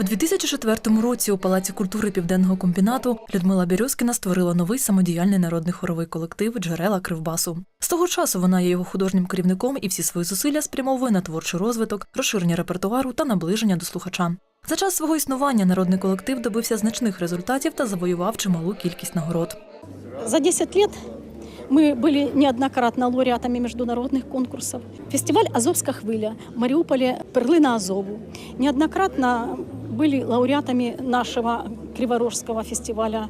У 2004 році у Палаці культури Південного комбінату Людмила Бірюскіна створила новий самодіяльний народний хоровий колектив Джерела Кривбасу. З того часу вона є його художнім керівником і всі свої зусилля спрямовує на творчий розвиток, розширення репертуару та наближення до слухача. За час свого існування народний колектив добився значних результатів та завоював чималу кількість нагород. За 10 лет мы были неоднократно лауреатами международных конкурсов. Фестиваль «Азовская хвиля» в Мариуполе «Перлина Азову». Неоднократно были лауреатами нашего Криворожского фестиваля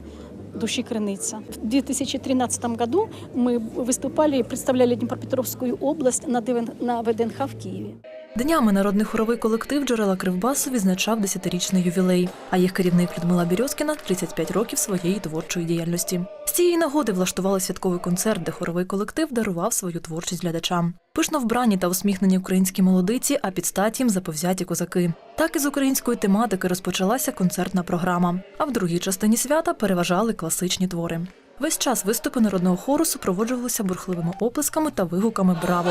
«Души Крыница». В 2013 году мы выступали и представляли Днепропетровскую область на ДВН на ВДНХ в Киеве. Днями народний хоровий колектив Джерела Кривбасу відзначав 10-річний ювілей, а їх керівник Людмила Бірьоскіна 35 років своєї творчої діяльності. З цієї нагоди влаштували святковий концерт, де хоровий колектив дарував свою творчість глядачам. Пишно вбрані та усміхнені українські молодиці, а під статім заповзяті козаки. Так із української тематики розпочалася концертна програма. А в другій частині свята переважали класичні твори. Весь час виступи народного хору супроводжувалися бурхливими оплесками та вигуками Браво!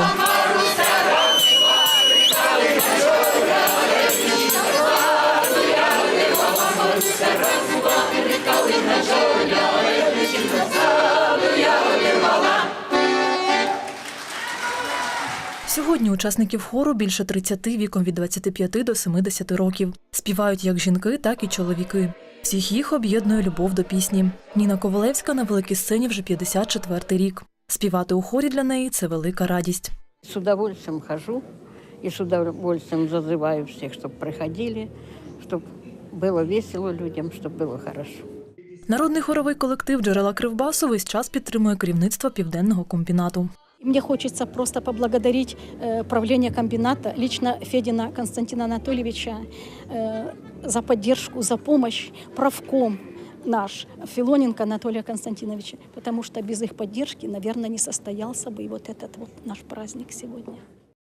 Сьогодні учасників хору більше 30 віком від 25 до 70 років. Співають як жінки, так і чоловіки. Всіх їх об'єднує любов до пісні. Ніна Ковалевська на великій сцені вже 54 рік. Співати у хорі для неї це велика радість. С удовольствием хожу и с удовольствием зазываю всех, чтобы приходили, чтобы было весело людям, чтобы было хорошо. Народний хоровий колектив Джерела Кривбасу весь час підтримує керівництво південного комбінату. И Мне хочется просто поблагодарить э, правление комбината, лично Федина Константина Анатольевича э, за поддержку, за помощь, правком наш Филоненко Анатолия Константиновича, потому что без их поддержки, наверное, не состоялся бы и вот этот вот наш праздник сегодня.